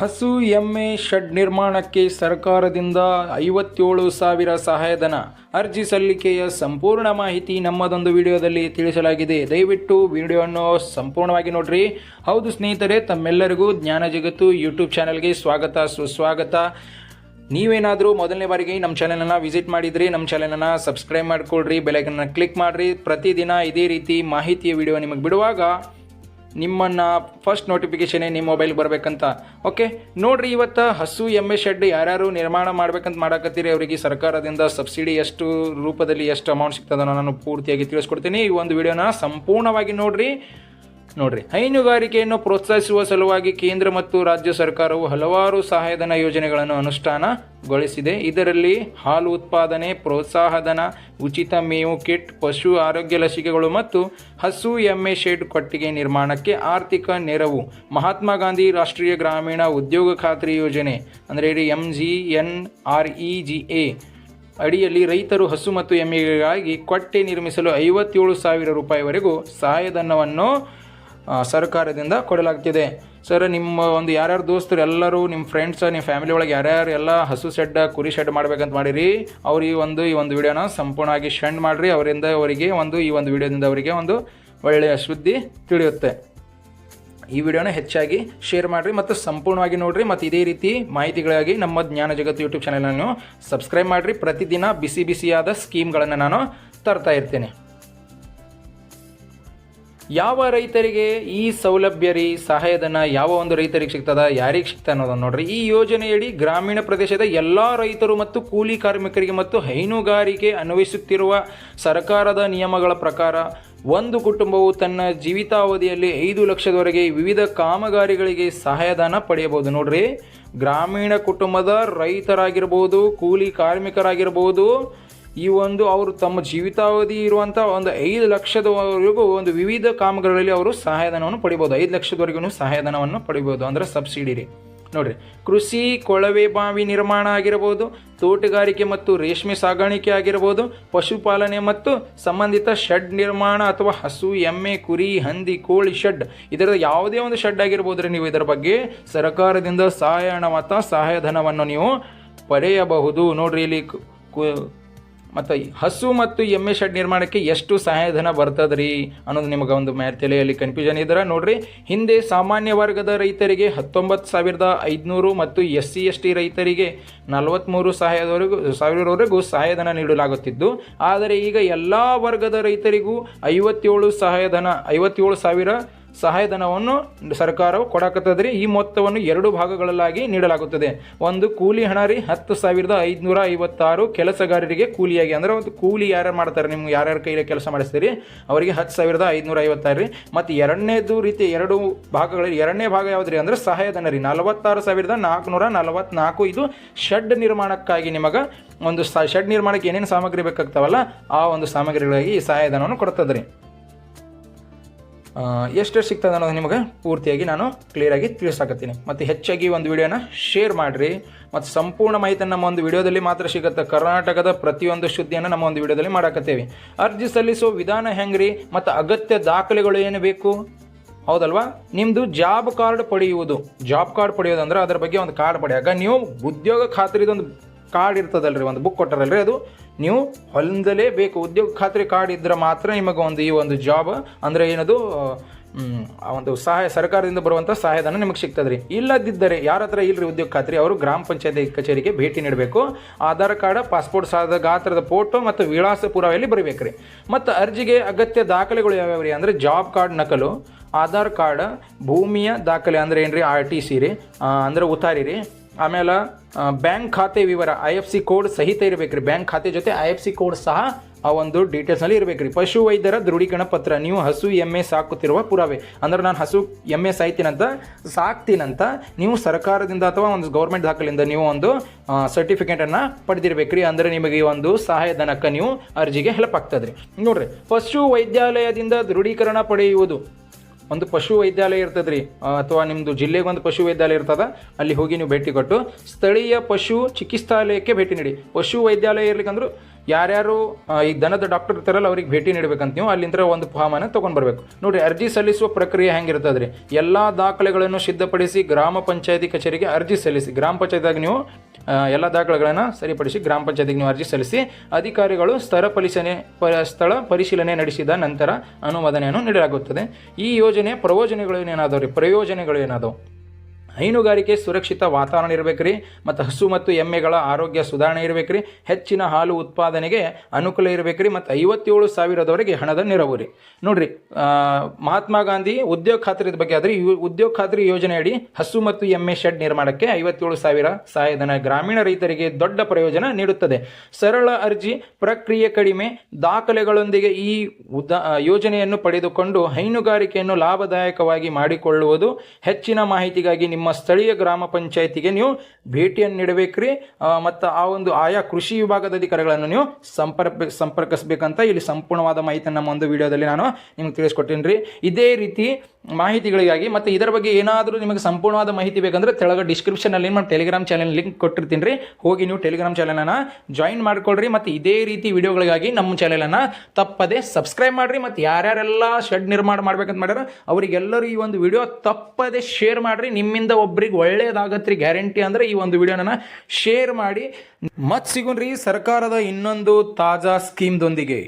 ಹಸು ಎಮ್ಮೆ ಶೆಡ್ ನಿರ್ಮಾಣಕ್ಕೆ ಸರ್ಕಾರದಿಂದ ಐವತ್ತೇಳು ಸಾವಿರ ಸಹಾಯಧನ. ಅರ್ಜಿ ಸಲ್ಲಿಕೆಯ ಸಂಪೂರ್ಣ ಮಾಹಿತಿ ನಮ್ಮದೊಂದು ವಿಡಿಯೋದಲ್ಲಿ ತಿಳಿಸಲಾಗಿದೆ. ದಯವಿಟ್ಟು ವಿಡಿಯೋವನ್ನು ಸಂಪೂರ್ಣವಾಗಿ ನೋಡ್ರಿ. ಹೌದು ಸ್ನೇಹಿತರೆ, ತಮ್ಮೆಲ್ಲರಿಗೂ ಜ್ಞಾನ ಜಗತ್ತು ಯೂಟ್ಯೂಬ್ ಚಾನಲ್ಗೆ ಸ್ವಾಗತ, ಸುಸ್ವಾಗತ. ನೀವೇನಾದರೂ ಮೊದಲನೇ ಬಾರಿಗೆ ನಮ್ಮ ಚಾನಲನ್ನು ವಿಸಿಟ್ ಮಾಡಿದ್ರಿ ನಮ್ಮ ಚಾನಲನ್ನು ಸಬ್ಸ್ಕ್ರೈಬ್ ಮಾಡ್ಕೊಳ್ರಿ ಬೆಲೈಕನ್ನ ಕ್ಲಿಕ್ ಮಾಡಿರಿ. ಪ್ರತಿದಿನ ಇದೇ ರೀತಿ ಮಾಹಿತಿಯ ವಿಡಿಯೋ ನಿಮಗೆ ಬಿಡುವಾಗ ನಿಮ್ಮನ್ನು ಫಸ್ಟ್ ನೋಟಿಫಿಕೇಷನೇ ನಿಮ್ಮ ಮೊಬೈಲ್ಗೆ ಬರಬೇಕಂತ. ಓಕೆ ನೋಡ್ರಿ, ಇವತ್ತು ಹಸು, ಎಮ್ಮೆ, ಶೆಡ್ ಯಾರ್ಯಾರು ನಿರ್ಮಾಣ ಮಾಡ್ಬೇಕಂತ ಮಾಡಕತ್ತೀರಿ ಅವರಿಗೆ ಸರ್ಕಾರದಿಂದ ಸಬ್ಸಿಡಿ ಎಷ್ಟು ರೂಪದಲ್ಲಿ ಎಷ್ಟು ಅಮೌಂಟ್ ಸಿಗ್ತದೋ ನಾನು ಪೂರ್ತಿಯಾಗಿ ತಿಳಿಸ್ಕೊಡ್ತೀನಿ. ಈ ಒಂದು ವಿಡಿಯೋನ ಸಂಪೂರ್ಣವಾಗಿ ನೋಡ್ರಿ. ನೋಡ್ರಿ, ಹೈನುಗಾರಿಕೆಯನ್ನು ಪ್ರೋತ್ಸಾಹಿಸುವ ಸಲುವಾಗಿ ಕೇಂದ್ರ ಮತ್ತು ರಾಜ್ಯ ಸರ್ಕಾರವು ಹಲವಾರು ಸಹಾಯಧನ ಯೋಜನೆಗಳನ್ನು ಅನುಷ್ಠಾನಗೊಳಿಸಿದೆ. ಇದರಲ್ಲಿ ಹಾಲು ಉತ್ಪಾದನೆ, ಪ್ರೋತ್ಸಾಹಧನ, ಉಚಿತ ಮೇವು ಕಿಟ್, ಪಶು ಆರೋಗ್ಯ ಲಸಿಕೆಗಳು ಮತ್ತು ಹಸು ಎಮ್ಮೆ ಶೆಡ್ ಕೊಟ್ಟಿಗೆ ನಿರ್ಮಾಣಕ್ಕೆ ಆರ್ಥಿಕ ನೆರವು. ಮಹಾತ್ಮ ಗಾಂಧಿ ರಾಷ್ಟ್ರೀಯ ಗ್ರಾಮೀಣ ಉದ್ಯೋಗ ಖಾತ್ರಿ ಯೋಜನೆ, ಅಂದರೆ M G N R E G A ಅಡಿಯಲ್ಲಿ ರೈತರು ಹಸು ಮತ್ತು ಎಮ್ಮೆಗಳಿಗಾಗಿ ಕೊಟ್ಟೆ ನಿರ್ಮಿಸಲು ಐವತ್ತೇಳು ಸಾವಿರ ರೂಪಾಯಿವರೆಗೂ ಸಹಾಯಧನವನ್ನು ಸರ್ಕಾರದಿಂದ ಕೊಡಲಾಗ್ತಿದೆ. ಸರ್, ನಿಮ್ಮ ಒಂದು ಯಾರ್ಯಾರು ದೋಸ್ತರು ಎಲ್ಲರೂ ನಿಮ್ಮ ಫ್ರೆಂಡ್ಸ್ ನಿಮ್ಮ ಫ್ಯಾಮಿಲಿ ಒಳಗೆ ಯಾರ್ಯಾರು ಎಲ್ಲ ಹಸು ಶೆಡ್, ಕುರಿ ಶೆಡ್ ಮಾಡ್ಬೇಕಂತ ಮಾಡಿರಿ, ಅವ್ರು ಈ ಒಂದು ಈ ಒಂದು ವಿಡಿಯೋನ ಸಂಪೂರ್ಣವಾಗಿ ಶೆಂಡ್ ಮಾಡಿರಿ. ಅವರಿಂದ ಅವರಿಗೆ ಒಂದು, ಈ ಒಂದು ವಿಡಿಯೋದಿಂದ ಅವರಿಗೆ ಒಂದು ಒಳ್ಳೆಯ ಸುದ್ದಿ ತಿಳಿಯುತ್ತೆ. ಈ ವಿಡಿಯೋನ ಹೆಚ್ಚಾಗಿ ಶೇರ್ ಮಾಡಿರಿ ಮತ್ತು ಸಂಪೂರ್ಣವಾಗಿ ನೋಡಿರಿ ಮತ್ತು ಇದೇ ರೀತಿ ಮಾಹಿತಿಗಳಾಗಿ ನಮ್ಮ ಜ್ಞಾನ ಜಗತ್ತು ಯೂಟ್ಯೂಬ್ ಚಾನಲನ್ನು ಸಬ್ಸ್ಕ್ರೈಬ್ ಮಾಡಿರಿ. ಪ್ರತಿದಿನ ಬಿಸಿ ಬಿಸಿಯಾದ ಸ್ಕೀಮ್ಗಳನ್ನು ನಾನು ತರ್ತಾ ಇರ್ತೇನೆ. ಯಾವ ರೈತರಿಗೆ ಈ ಸೌಲಭ್ಯ ರೀ, ಸಹಾಯಧನ ಯಾವ ಒಂದು ರೈತರಿಗೆ ಸಿಗ್ತದ, ಯಾರಿಗೆ ಸಿಗ್ತದೆ ಅನ್ನೋದನ್ನು ನೋಡ್ರಿ. ಈ ಯೋಜನೆಯಡಿ ಗ್ರಾಮೀಣ ಪ್ರದೇಶದ ಎಲ್ಲ ರೈತರು ಮತ್ತು ಕೂಲಿ ಕಾರ್ಮಿಕರಿಗೆ ಮತ್ತು ಹೈನುಗಾರಿಕೆ ಅನ್ವಯಿಸುತ್ತಿರುವ ಸರ್ಕಾರದ ನಿಯಮಗಳ ಪ್ರಕಾರ ಒಂದು ಕುಟುಂಬವು ತನ್ನ ಜೀವಿತಾವಧಿಯಲ್ಲಿ ಐದು ಲಕ್ಷದವರೆಗೆ ವಿವಿಧ ಕಾಮಗಾರಿಗಳಿಗೆ ಸಹಾಯಧನ ಪಡೆಯಬಹುದು. ನೋಡ್ರಿ, ಗ್ರಾಮೀಣ ಕುಟುಂಬದ ರೈತರಾಗಿರ್ಬೋದು, ಕೂಲಿ ಕಾರ್ಮಿಕರಾಗಿರ್ಬೋದು ಈ ಒಂದು ಅವರು ತಮ್ಮ ಜೀವಿತಾವಧಿ ಇರುವಂಥ ಒಂದು ಐದು ಲಕ್ಷದವರೆಗೂ ಒಂದು ವಿವಿಧ ಕಾಮಗಾರಿಗಳಲ್ಲಿ ಅವರು ಸಹಾಯಧನವನ್ನು ಪಡಿಬೋದು. ಐದು ಲಕ್ಷದವರೆಗೂ ಸಹಾಯಧನವನ್ನು ಪಡಿಬೋದು ಅಂದರೆ ಸಬ್ಸಿಡಿ ರೀ. ನೋಡ್ರಿ, ಕೃಷಿ ಕೊಳವೆ ಬಾವಿ ನಿರ್ಮಾಣ ಆಗಿರಬಹುದು, ತೋಟಗಾರಿಕೆ ಮತ್ತು ರೇಷ್ಮೆ ಸಾಗಾಣಿಕೆ ಆಗಿರಬಹುದು, ಪಶುಪಾಲನೆ ಮತ್ತು ಸಂಬಂಧಿತ ಶೆಡ್ ನಿರ್ಮಾಣ ಅಥವಾ ಹಸು, ಎಮ್ಮೆ, ಕುರಿ, ಹಂದಿ, ಕೋಳಿ ಶೆಡ್, ಇದರ ಯಾವುದೇ ಒಂದು ಶೆಡ್ ಆಗಿರ್ಬೋದು ರೀ ನೀವು ಇದರ ಬಗ್ಗೆ. ಸರ್ಕಾರದಿಂದ ಸಹಾಯಹಣ ಮತ್ತು ಸಹಾಯಧನವನ್ನು ನೀವು ಪಡೆಯಬಹುದು. ನೋಡ್ರಿ ಇಲ್ಲಿ ಮತ್ತು ಹಸು ಮತ್ತು ಎಮ್ಮೆ ಶೆಡ್ ನಿರ್ಮಾಣಕ್ಕೆ ಎಷ್ಟು ಸಹಾಯಧನ ಬರ್ತದ್ರಿ ಅನ್ನೋದು ನಿಮಗೆ ಒಂದು ಮ್ಯಾ ತಲೆಯಲ್ಲಿ ಕನ್ಫ್ಯೂಷನ್ ಇದ್ರೆ ನೋಡ್ರಿ. ಹಿಂದೆ ಸಾಮಾನ್ಯ ವರ್ಗದ ರೈತರಿಗೆ ಹತ್ತೊಂಬತ್ತು ಸಾವಿರದ ಐದುನೂರು ಮತ್ತು ಎಸ್ ಸಿ ಎಸ್ ಟಿ ರೈತರಿಗೆ ನಲವತ್ತ್ಮೂರು ಸಹಾಯದವರೆಗೂ, ಸಾವಿರವರೆಗೂ ಸಹಾಯಧನ ನೀಡಲಾಗುತ್ತಿದ್ದು, ಆದರೆ ಈಗ ಎಲ್ಲ ವರ್ಗದ ರೈತರಿಗೂ ಐವತ್ತೇಳು ಸಹಾಯಧನ, ಐವತ್ತೇಳು ಸಾವಿರ ಸಹಾಯಧನವನ್ನು ಸರ್ಕಾರವು ಕೊಡಕತ್ತದ್ರಿ. ಈ ಮೊತ್ತವನ್ನು ಎರಡು ಭಾಗಗಳಲ್ಲಾಗಿ ನೀಡಲಾಗುತ್ತದೆ. ಒಂದು ಕೂಲಿ ಹಣ ರೀ, ಹತ್ತು ಸಾವಿರದ ಐದುನೂರ ಐವತ್ತಾರು ಕೆಲಸಗಾರರಿಗೆ ಕೂಲಿಯಾಗಿ. ಅಂದರೆ ಒಂದು ಕೂಲಿ ಯಾರ್ಯಾರು ಮಾಡ್ತಾರೆ? ನಿಮ್ಗೆ ಯಾರ್ಯಾರ ಕೈಲಿ ಕೆಲಸ ಮಾಡಿಸ್ತೀರಿ? ಅವರಿಗೆ ಹತ್ತು ಸಾವಿರದ ಐದುನೂರ ಐವತ್ತಾರು ರೀ. ಮತ್ತು ಎರಡನೇದು ರೀತಿ ಎರಡು ಭಾಗಗಳಲ್ಲಿ, ಎರಡನೇ ಭಾಗ ಯಾವುದು ರೀ ಅಂದರೆ ಸಹಾಯಧನ ರೀ. ನಲವತ್ತಾರು ಸಾವಿರದ ನಾಲ್ಕುನೂರ ನಲವತ್ನಾಲ್ಕು. ಇದು ಶೆಡ್ ನಿರ್ಮಾಣಕ್ಕಾಗಿ ನಿಮಗೆ ಒಂದು ಶೆಡ್ ನಿರ್ಮಾಣಕ್ಕೆ ಏನೇನು ಸಾಮಗ್ರಿ ಬೇಕಾಗ್ತಾವಲ್ಲ, ಆ ಒಂದು ಸಾಮಗ್ರಿಗಳಾಗಿ ಈ ಸಹಾಯಧನವನ್ನು ಕೊಡ್ತದೆ ಎಷ್ಟು ಸಿಗ್ತದೆ ಅನ್ನೋದು ನಿಮಗೆ ಪೂರ್ತಿಯಾಗಿ ನಾನು ಕ್ಲಿಯರಾಗಿ ತಿಳಿಸಾಕತ್ತೀನಿ. ಮತ್ತು ಹೆಚ್ಚಾಗಿ ಒಂದು ವಿಡಿಯೋನ ಶೇರ್ ಮಾಡಿರಿ. ಮತ್ತು ಸಂಪೂರ್ಣ ಮಾಹಿತಿಯನ್ನು ನಮ್ಮ ಒಂದು ವಿಡಿಯೋದಲ್ಲಿ ಮಾತ್ರ ಸಿಗುತ್ತೆ. ಕರ್ನಾಟಕದ ಪ್ರತಿಯೊಂದು ಶುದ್ಧಿಯನ್ನು ನಮ್ಮ ಒಂದು ವಿಡಿಯೋದಲ್ಲಿ ಮಾಡಾಕತ್ತೇವೆ. ಅರ್ಜಿ ಸಲ್ಲಿಸೋ ವಿಧಾನ ಹೆಂಗ್ರಿ? ಮತ್ತು ಅಗತ್ಯ ದಾಖಲೆಗಳು ಏನು ಬೇಕು? ಹೌದಲ್ವಾ? ನಿಮ್ಮದು ಜಾಬ್ ಕಾರ್ಡ್ ಪಡೆಯುವುದು. ಜಾಬ್ ಕಾರ್ಡ್ ಪಡೆಯೋದಂದ್ರೆ ಅದರ ಬಗ್ಗೆ ಒಂದು ಕಾರ್ಡ್ ಪಡೆಯಾಗ ನೀವು ಉದ್ಯೋಗ ಖಾತ್ರಿದೊಂದು ಕಾರ್ಡ್ ಇರ್ತದಲ್ರಿ, ಒಂದು ಬುಕ್ ಕೊಟ್ಟಾರಲ್ರಿ ಅದು. ನೀವು ಹೊಂದಲೇಬೇಕು ಉದ್ಯೋಗ ಖಾತ್ರಿ ಕಾರ್ಡ್ ಇದ್ರೆ ಮಾತ್ರ ನಿಮಗೆ ಒಂದು ಈ ಒಂದು ಜಾಬ್ ಅಂದರೆ ಏನದು ಒಂದು ಸಹಾಯ, ಸರ್ಕಾರದಿಂದ ಬರುವಂಥ ಸಹಾಯಧನ ನಿಮಗೆ ಸಿಗ್ತದೆ ರೀ ಇಲ್ಲದಿದ್ದರೆ ಯಾರ ಹತ್ರ ಇಲ್ಲರಿ ಉದ್ಯೋಗ ಖಾತ್ರಿ, ಅವರು ಗ್ರಾಮ ಪಂಚಾಯತಿ ಕಚೇರಿಗೆ ಭೇಟಿ ನೀಡಬೇಕು. ಆಧಾರ್ ಕಾರ್ಡ್ ಪಾಸ್ಪೋರ್ಟ್ ಸಾಲದ ಗಾತ್ರದ ಫೋಟೋ ಮತ್ತು ವಿಳಾಸ ಪುರಾವೆಯಲ್ಲಿ ಬರಬೇಕು ರೀ ಮತ್ತು ಅರ್ಜಿಗೆ ಅಗತ್ಯ ದಾಖಲೆಗಳು ಯಾವ್ಯಾವ ರೀ ಅಂದರೆ ಜಾಬ್ ಕಾರ್ಡ್ ನಕಲು, ಆಧಾರ್ ಕಾರ್ಡ್, ಭೂಮಿಯ ದಾಖಲೆ ಅಂದರೆ ಏನ್ರಿ ಆರ್ ಟಿ ಸಿ ರೀ ಅಂದ್ರೆ ಉತಾರಿ ರೀ. ಆಮೇಲೆ ಬ್ಯಾಂಕ್ ಖಾತೆ ವಿವರ ಐ ಎಫ್ ಸಿ ಕೋಡ್ ಸಹಿತ ಇರಬೇಕು ರೀ ಬ್ಯಾಂಕ್ ಖಾತೆ ಜೊತೆ ಐ ಎಫ್ ಸಿ ಕೋಡ್ ಸಹ ಆ ಒಂದು ಡೀಟೇಲ್ಸ್ನಲ್ಲಿ ಇರಬೇಕು ರೀ ಪಶು ವೈದ್ಯರ ದೃಢೀಕರಣ ಪತ್ರ, ನೀವು ಹಸು, ಎಮ್ಮೆ ಸಾಕುತ್ತಿರುವ ಪುರಾವೆ. ಅಂದ್ರೆ ನಾನು ಹಸು, ಎಮ್ಮೆ ಸಾಯ್ತೀನಂತ, ಸಾಕ್ತೀನಂತ, ನೀವು ಸರ್ಕಾರದಿಂದ ಅಥವಾ ಒಂದು ಗೌರ್ಮೆಂಟ್ ದಾಖಲೆಯಿಂದ ನೀವು ಒಂದು ಸರ್ಟಿಫಿಕೇಟನ್ನು ಪಡೆದಿರ್ಬೇಕು ರೀ ಅಂದರೆ ನಿಮಗೆ ಈ ಒಂದು ಸಹಾಯಧನಕ್ಕೆ ನೀವು ಅರ್ಜಿಗೆ ಹೆಲ್ಪ್ ಆಗ್ತದೆ ರೀ ನೋಡ್ರಿ, ಪಶು ವೈದ್ಯಾಲಯದಿಂದ ದೃಢೀಕರಣ ಪಡೆಯುವುದು ಒಂದು ಪಶು ವೈದ್ಯಾಲಯ ಇರ್ತದೆ ರೀ ಅಥವಾ ನಿಮ್ಮದು ಜಿಲ್ಲೆಗೆ ಒಂದು ಪಶು ವೈದ್ಯಾಲಯ ಇರ್ತದ, ಅಲ್ಲಿ ಹೋಗಿ ನೀವು ಭೇಟಿ ಕೊಟ್ಟು ಸ್ಥಳೀಯ ಪಶು ಚಿಕಿತ್ಸಾಲಯಕ್ಕೆ ಭೇಟಿ ನೀಡಿ. ಪಶು ವೈದ್ಯಾಲಯ ಇರ್ಲಿಕ್ಕಂದ್ರೂ ಯಾರ್ಯಾರು ಈ ದನದ ಡಾಕ್ಟರ್ ಇರ್ತಾರಲ್ಲ ಅವ್ರಿಗೆ ಭೇಟಿ ನೀಡಬೇಕಂತ ನೀವು ಅಲ್ಲಿಂದ ಒಂದು ಫಾರ್ಮನ್ನು ತೊಗೊಂಡು ಬರಬೇಕು. ನೋಡಿರಿ ಅರ್ಜಿ ಸಲ್ಲಿಸುವ ಪ್ರಕ್ರಿಯೆ ಹೆಂಗಿರ್ತದೆ ರೀ ಎಲ್ಲ ದಾಖಲೆಗಳನ್ನು ಸಿದ್ಧಪಡಿಸಿ ಗ್ರಾಮ ಪಂಚಾಯತಿ ಕಚೇರಿಗೆ ಅರ್ಜಿ ಸಲ್ಲಿಸಿ, ಗ್ರಾಮ ಪಂಚಾಯತಿಯಾಗಿ ನೀವು ಎಲ್ಲ ದಾಖಲೆಗಳನ್ನು ಸರಿಪಡಿಸಿ ಗ್ರಾಮ ಪಂಚಾಯತಿಗೆ ನೀವು ಅರ್ಜಿ ಸಲ್ಲಿಸಿ, ಅಧಿಕಾರಿಗಳು ಸ್ಥಳ ಪರಿಶೀಲನೆ ಸ್ಥಳ ಪರಿಶೀಲನೆ ನಡೆಸಿದ ನಂತರ ಅನುಮೋದನೆಯನ್ನು ನೀಡಲಾಗುತ್ತದೆ. ಈ ಯೋಜನೆಯ ಪ್ರಯೋಜನಗಳು ಏನಾದವು ರೀ ಪ್ರಯೋಜನಗಳು ಏನಾದವು ಹೈನುಗಾರಿಕೆ ಸುರಕ್ಷಿತ ವಾತಾವರಣ ಇರಬೇಕು ರೀ ಮತ್ತು ಹಸು ಮತ್ತು ಎಮ್ಮೆಗಳ ಆರೋಗ್ಯ ಸುಧಾರಣೆ ಇರಬೇಕ್ರಿ, ಹೆಚ್ಚಿನ ಹಾಲು ಉತ್ಪಾದನೆಗೆ ಅನುಕೂಲ ಇರಬೇಕ್ರಿ, ಮತ್ತು ಐವತ್ತೇಳು ಸಾವಿರದವರೆಗೆ ಹಣದ ನೆರವು ರೀ. ನೋಡ್ರಿ ಮಹಾತ್ಮ ಗಾಂಧಿ ಉದ್ಯೋಗ ಖಾತ್ರಿದ ಬಗ್ಗೆ ಆದರೆ ಈ ಉದ್ಯೋಗ ಖಾತ್ರಿ ಯೋಜನೆಯಡಿ ಹಸು ಮತ್ತು ಎಮ್ಮೆ ಶೆಡ್ ನಿರ್ಮಾಣಕ್ಕೆ ಐವತ್ತೇಳು ಸಾವಿರ ಸಹಾಯಧನ ಗ್ರಾಮೀಣ ರೈತರಿಗೆ ದೊಡ್ಡ ಪ್ರಯೋಜನ ನೀಡುತ್ತದೆ. ಸರಳ ಅರ್ಜಿ ಪ್ರಕ್ರಿಯೆ ಕಡಿಮೆ, ದಾಖಲೆಗಳೊಂದಿಗೆ ಈ ಉದ ಯೋಜನೆಯನ್ನು ಪಡೆದುಕೊಂಡು ಹೈನುಗಾರಿಕೆಯನ್ನು ಲಾಭದಾಯಕವಾಗಿ ಮಾಡಿಕೊಳ್ಳುವುದು ಹೆಚ್ಚಿನ ಮಾಹಿತಿಗಾಗಿ ನಿಮ್ಮ ಸ್ಥಳೀಯ ಗ್ರಾಮ ಪಂಚಾಯಿತಿಗೆ ನೀವು ಭೇಟಿಯನ್ನು ನೀಡಬೇಕ್ರಿ. ಮತ್ತು ಆ ಒಂದು ಆಯಾ ಕೃಷಿ ವಿಭಾಗದ ಅಧಿಕಾರಿಗಳನ್ನು ನೀವು ಸಂಪರ್ಕ, ಸಂಪರ್ಕಿಸಬೇಕಂತ ಇಲ್ಲಿ ಸಂಪೂರ್ಣವಾದ ಮಾಹಿತಿಯನ್ನು ನಮ್ಮ ಒಂದು ವಿಡಿಯೋದಲ್ಲಿ ನಾನು ನಿಮ್ಗೆ ತಿಳಿಸ್ಕೊಟ್ಟೀನಿ ರೀ ಇದೇ ರೀತಿ ಮಾಹಿತಿಗಳಿಗಾಗಿ ಮತ್ತು ಇದರ ಬಗ್ಗೆ ಏನಾದರೂ ನಿಮಗೆ ಸಂಪೂರ್ಣವಾದ ಮಾಹಿತಿ ಬೇಕಂದ್ರೆ ತೆಳಗ ಡಿಸ್ಕ್ರಿಪ್ಷನಲ್ಲಿ ನಮ್ಮ ಟೆಲಿಗ್ರಾಮ್ ಚಾನಲ್ ಲಿಂಕ್ ಕೊಟ್ಟಿರ್ತೀನಿ ರೀ. ಹೋಗಿ ನೀವು ಟೆಲಿಗ್ರಾಮ್ ಚಾನಲನ್ನು ಜಾಯಿನ್ ಮಾಡ್ಕೊಳ್ರಿ ಮತ್ತು ಇದೇ ರೀತಿ ವಿಡಿಯೋಗಳಿಗಾಗಿ ನಮ್ಮ ಚಾನಲನ್ನು ತಪ್ಪದೆ ಸಬ್ಸ್ಕ್ರೈಬ್ ಮಾಡಿರಿ ಮತ್ತು ಯಾರ್ಯಾರೆಲ್ಲ ಶೆಡ್ ನಿರ್ಮಾಣ ಮಾಡ್ಬೇಕಂತ ಮಾಡ್ಯಾರ, ಅವರಿಗೆಲ್ಲರೂ ಈ ಒಂದು ವಿಡಿಯೋ ತಪ್ಪದೆ ಶೇರ್ ಮಾಡಿರಿ. ನಿಮ್ಮಿಂದ ಒಬ್ರಿಗೆ ಒಳ್ಳೇದಾಗತ್ರಿ ಗ್ಯಾರಂಟಿ ಅಂದರೆ ಈ ಒಂದು ವಿಡಿಯೋನ ಶೇರ್ ಮಾಡಿ. ಮತ್ತು ಸಿಗೋಣ್ರಿ ಸರ್ಕಾರದ ಇನ್ನೊಂದು ತಾಜಾ ಸ್ಕೀಮ್ದೊಂದಿಗೆ